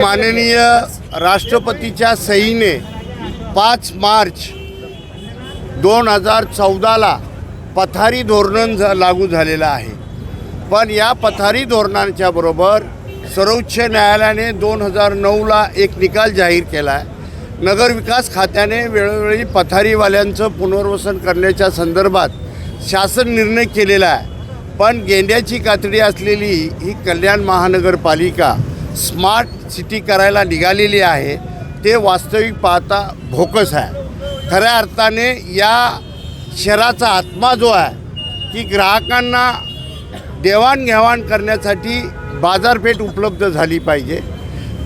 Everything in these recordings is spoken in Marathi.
माननीय राष्ट्रपतीच्या सहीने पाच मार्च दोन हजार चौदाला पथारी धोरण झ लागू झालेलं आहे. पण या पथारी धोरणांच्या बरोबर सर्वोच्च न्यायालयाने दोन हजार नऊला एक निकाल जाहीर केला आहे. नगरविकास खात्याने वेळोवेळी पथारीवाल्यांचं पुनर्वसन करण्याच्या संदर्भात शासन निर्णय केलेला आहे. पण गेंड्याची कातडी असलेली ही कल्याण महानगरपालिका स्मार्ट सिटी करायला निघालेली आहे ते वास्तविक पाहता भोकस आहे. खऱ्या अर्थाने या शहराचा आत्मा जो आहे की ग्राहकांना देवाणघेवाण करण्यासाठी बाजारपेठ उपलब्ध झाली पाहिजे.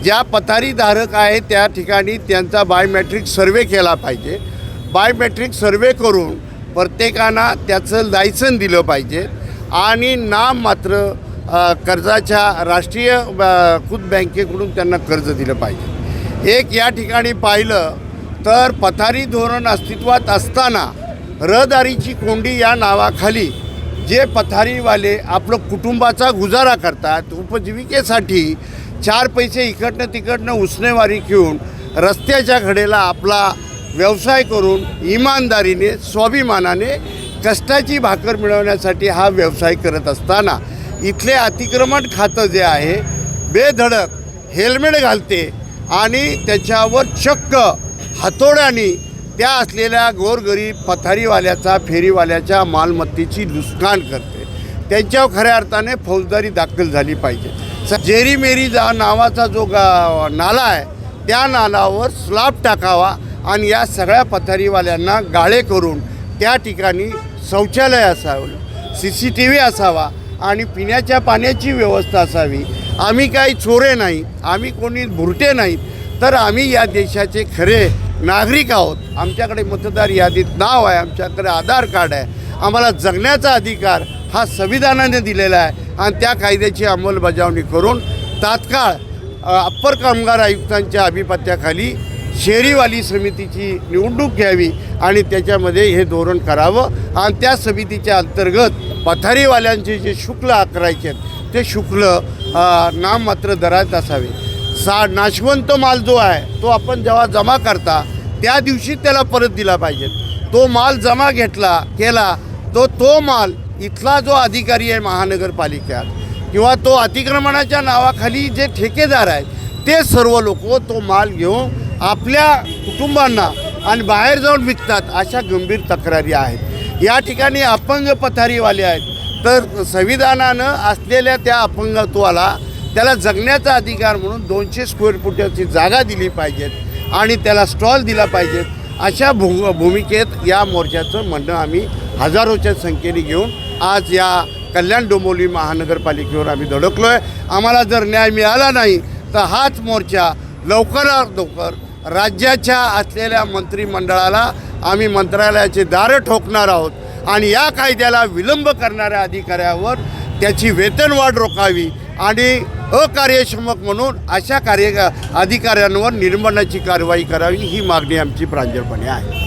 ज्या पथारीधारक आहे त्या ठिकाणी त्यांचा बायोमॅट्रिक सर्वे केला पाहिजे. बायोमॅट्रिक सर्वे करून प्रत्येकांना त्याचं लायसन दिलं पाहिजे. आणि नाम मात्र कर्जाच्या राष्ट्रीय खुद बँकेकडून त्यांना कर्ज दिलं पाहिजे. एक या ठिकाणी पाहिलं तर पथारी धोरण अस्तित्वात असताना रहदारीची कोंडी या नावाखाली जे पथारीवाले आपलं कुटुंबाचा गुजारा करतात उपजीविकेसाठी चार पैसे इकडनं तिकडनं उसनेवारी घेऊन रस्त्याच्या घडेला आपला व्यवसाय करून इमानदारीने स्वाभिमानाने कष्टाची भाकर मिळवण्यासाठी हा व्यवसाय करत असताना इथले अतिक्रमण खातं जे आहे बेधडक हेल्मेट घालते आणि त्याच्यावर चक्क हातोड्याने त्या असलेल्या गोरगरीब पथारीवाल्याचा फेरीवाल्याच्या मालमत्तेची नुकसान करते. त्यांच्यावर खऱ्या अर्थाने फौजदारी दाखल झाली पाहिजे. स जेरी मेरी जा नावाचा जो गा नाला आहे त्या नालावर स्लाब टाकावा आणि या सगळ्या पथारीवाल्यांना गाळे करून त्या ठिकाणी शौचालय असावं सी सी टी व्ही असावा आणि पिण्याच्या पाण्याची व्यवस्था असावी. आम्ही काही चोरे नाही आम्ही कोणी भुरटे नाहीत तर आम्ही या देशाचे खरे नागरिक आहोत. आमच्याकडे मतदार यादीत नाव आहे आमच्याकडे आधार कार्ड आहे. आम्हाला जगण्याचा अधिकार हा संविधानाने दिलेला आहे आणि त्या कायद्याची अंमलबजावणी करून तात्काळ अप्पर कामगार आयुक्तांच्या आभिपत्याखाली शेरीवाली समितीची निवडणूक घ्यावी आणि त्याच्यामध्ये हे धोरण करावं आणि त्या समितीच्या अंतर्गत पथारीवाल्यांचे जे शुक्ल आकारायचे आहेत ते शुक्ल नाममात्र दरात असावे. सा नाशवंत माल जो आहे तो आपण जेव्हा जमा करता त्या दिवशी त्याला परत दिला पाहिजे. तो माल जमा घेतला केला तो तो माल इथला जो अधिकारी आहे महानगरपालिकेत किंवा तो अतिक्रमणाच्या नावाखाली जे ठेकेदार आहेत ते सर्व लोक तो माल घेऊन आपल्या कुटुंबांना आणि बाहेर जाऊन विकतात अशा गंभीर तक्रारी आहेत. या ठिकाणी अपंग पथारीवाले आहेत. तर संविधानानं असलेल्या त्या अपंगत्वाला त्याला जगण्याचा अधिकार म्हणून दोनशे स्क्वेअर फुटाची जागा दिली पाहिजेत आणि त्याला स्टॉल दिला पाहिजेत. अशा भू भूमिकेत या मोर्चाचं म्हणणं आम्ही हजारोच्या संख्येने घेऊन आज या कल्याण डोंबिवली महानगरपालिकेवर आम्ही धडकलो आहे आम्हाला जर न्याय मिळाला नाही तर हाच मोर्चा लवकरात लवकर राज्याच्या असलेल्या मंत्रिमंडळाला आम्ही मंत्रालयाचे दारं ठोकणार आहोत आणि या कायद्याला विलंब करणाऱ्या अधिकाऱ्यावर त्याची वेतनवाढ रोखावी आणि अकार्यक्षमक म्हणून अशा कार्य अधिकाऱ्यांवर निर्बंधाची कारवाई करावी ही मागणी आमची प्रांजळपणे आहे.